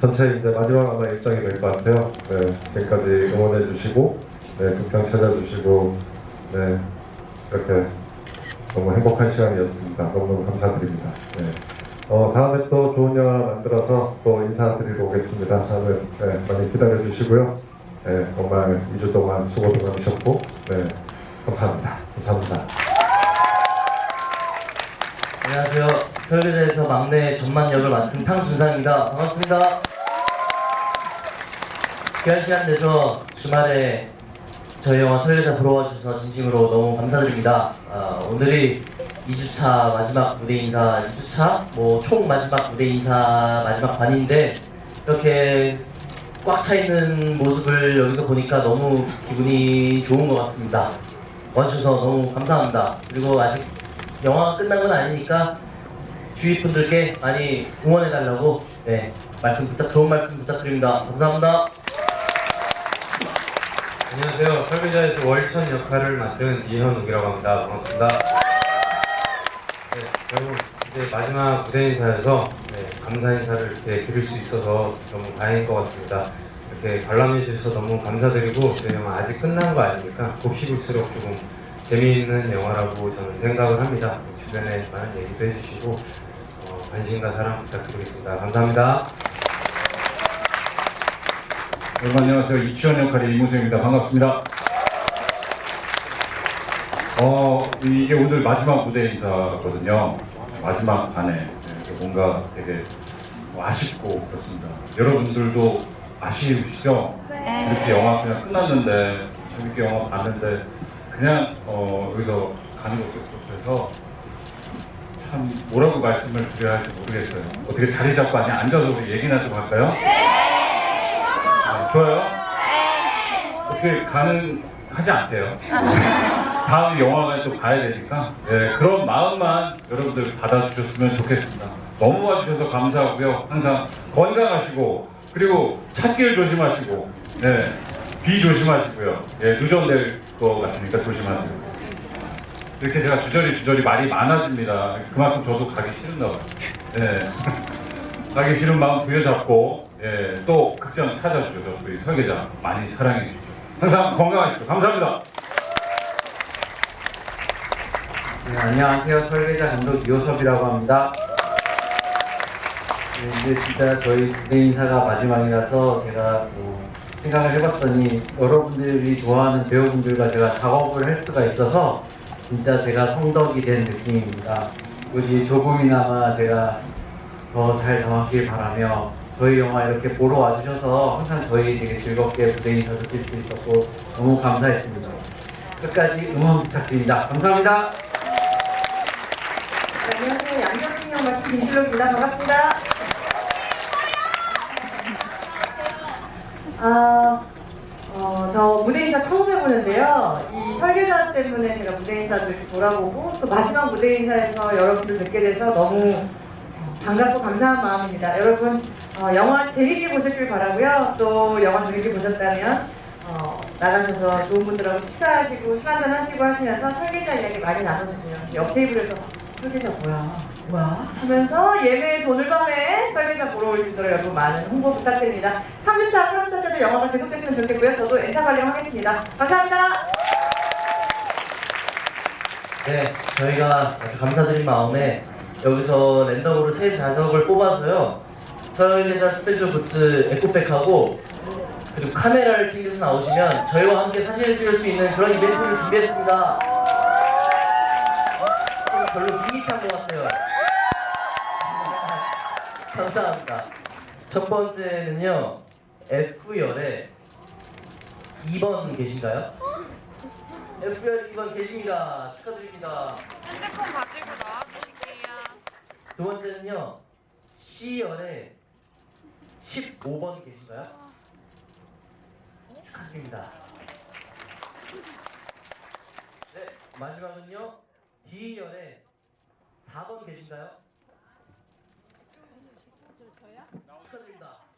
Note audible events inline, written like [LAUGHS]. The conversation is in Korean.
전체 이제 마지막 아마 일정이 될 것 같아요. 네, 지금까지 응원해 주시고, 네, 극장 찾아주시고, 네, 이렇게 너무 행복한 시간이었습니다. 너무너무 감사드립니다. 네. 어, 다음에 또 좋은 영화 만들어서 또 인사드리러 오겠습니다. 다음에 네, 많이 기다려 주시고요. 네, 정말 2주 동안 수고도 많으셨고, 네, 감사합니다. 감사합니다. 안녕하세요. 설계자에서 막내 전만 역을 맡은 탕준상입니다. 반갑습니다. 귀한 시간 내서 주말에 저희 영화 설계자 보러 와주셔서 진심으로 너무 감사드립니다. 아, 오늘이 2주차 마지막 무대 인사 2주차 뭐 총 마지막 무대 인사 마지막 반인데 이렇게 꽉 차 있는 모습을 여기서 보니까 너무 기분이 좋은 것 같습니다. 와주셔서 너무 감사합니다. 그리고 아직 영화가 끝난 건 아니니까 주위 분들께 많이 응원해 달라고 네 말씀 부탁 좋은 말씀 부탁드립니다. 감사합니다. 안녕하세요. 설계자에서 월천 역할을 맡은 이현욱이라고 합니다. 반갑습니다. 네, 여러분 이제 마지막 무대 인사에서 네, 감사 인사를 이렇게 드릴 수 있어서 너무 다행인 것 같습니다. 이렇게 관람해 주셔서 너무 감사드리고 영화 아직 끝난 거 아니니까 곱씹을수록 조금 재미있는 영화라고 저는 생각을 합니다. 주변에 많은 얘기도 해주시고 어, 관심과 사랑 부탁드리겠습니다. 감사합니다. 여러분 안녕하세요. 이치원 역할의 이무수입니다. 반갑습니다. 어, 이게 오늘 마지막 무대 인사거든요. 마지막 반에 뭔가 되게 아쉽고 그렇습니다. 여러분들도 아쉬우시죠? 이렇게 영화 그냥 끝났는데 재밌게 영화 봤는데 그냥 어, 여기서 가는 것도 해서 참 뭐라고 말씀을 드려야 할지 모르겠어요. 어떻게 자리 잡고 아니 앉아서 우리 얘기나 좀 할까요? 아, 좋아요? 어떻게 가능하지 않대요. 다음 영화가 또 가야 되니까 예, 그런 마음만 여러분들 받아주셨으면 좋겠습니다. 너무 와주셔서 감사하고요. 항상 건강하시고 그리고 찾길 조심하시고 네, 비 조심하시고요. 예, 누전될 것 같으니까 조심하세요. 이렇게 제가 주저리 주저리 말이 많아집니다. 그만큼 저도 가기 싫은가 봐요. 예. [LAUGHS] 가기 싫은 마음 부여잡고 예, 또 극장 찾아주셔서 우리 설계자 많이 사랑해 주십시오. 항상 건강하십시오. 감사합니다. 네, 안녕하세요. 설계자 감독 이호섭이라고 합니다. 네, 이제 진짜 저희 무대 인사가 마지막이라서 제가 뭐 생각을 해봤더니 여러분들이 좋아하는 배우분들과 제가 작업을 할 수가 있어서 진짜 제가 성덕이 된 느낌입니다. 굳이 조금이나마 제가 더잘 나왔길 바라며 저희 영화 이렇게 보러 와주셔서 항상 저희 되게 즐겁게 무대 인사 드릴 수 있었고 너무 감사했습니다. 끝까지 응원 부탁드립니다. 감사합니다. 네, 안녕하세요. 형 맡은 김실록입니다. 반갑습니다. 아, 어, 저 무대 인사 처음 해보는데요. 이 설계자 때문에 제가 무대 인사도 이렇게 돌아보고 또 마지막 무대 인사에서 여러분들 뵙게 돼서 너무 반갑고 감사한 마음입니다. 여러분 어, 영화 재밌게 보셨길 바라고요. 또 영화 재밌게 보셨다면 어, 나가셔서 좋은 분들하고 식사하시고 술 한잔 하시고 하시면서 설계자 이야기 많이 나눠주세요. 옆 테이블에서 설계자 뭐야? 뭐야? 하면서 예매해서 오늘 밤에 설계자 보러 올 수 있도록 여러분 많은 홍보 부탁드립니다. 3주차, 4주차 때도 영화가 계속됐으면 좋겠고요. 저도 엔차 관리하겠습니다. 감사합니다. 네, 저희가 감사드린 마음에 여기서 랜덤으로 새 자석을 뽑아서요. 설계자 스튜디오 굿즈 에코백하고 그리고 카메라를 챙겨서 나오시면 저희와 함께 사진을 찍을 수 있는 그런 이벤트를 준비했습니다. 좀 별로 밋밋한 것 같아요. 감사합니다. 첫 번째는요, F열에 2번 계신가요? F열 2번 계십니다. 축하드립니다. 핸드폰 가지고 나와주실게요. 두 번째는요, C열에 15번 계신가요? 축하드립니다. 네, 마지막은요, D열에 4번 계신가요? 축하드립니다.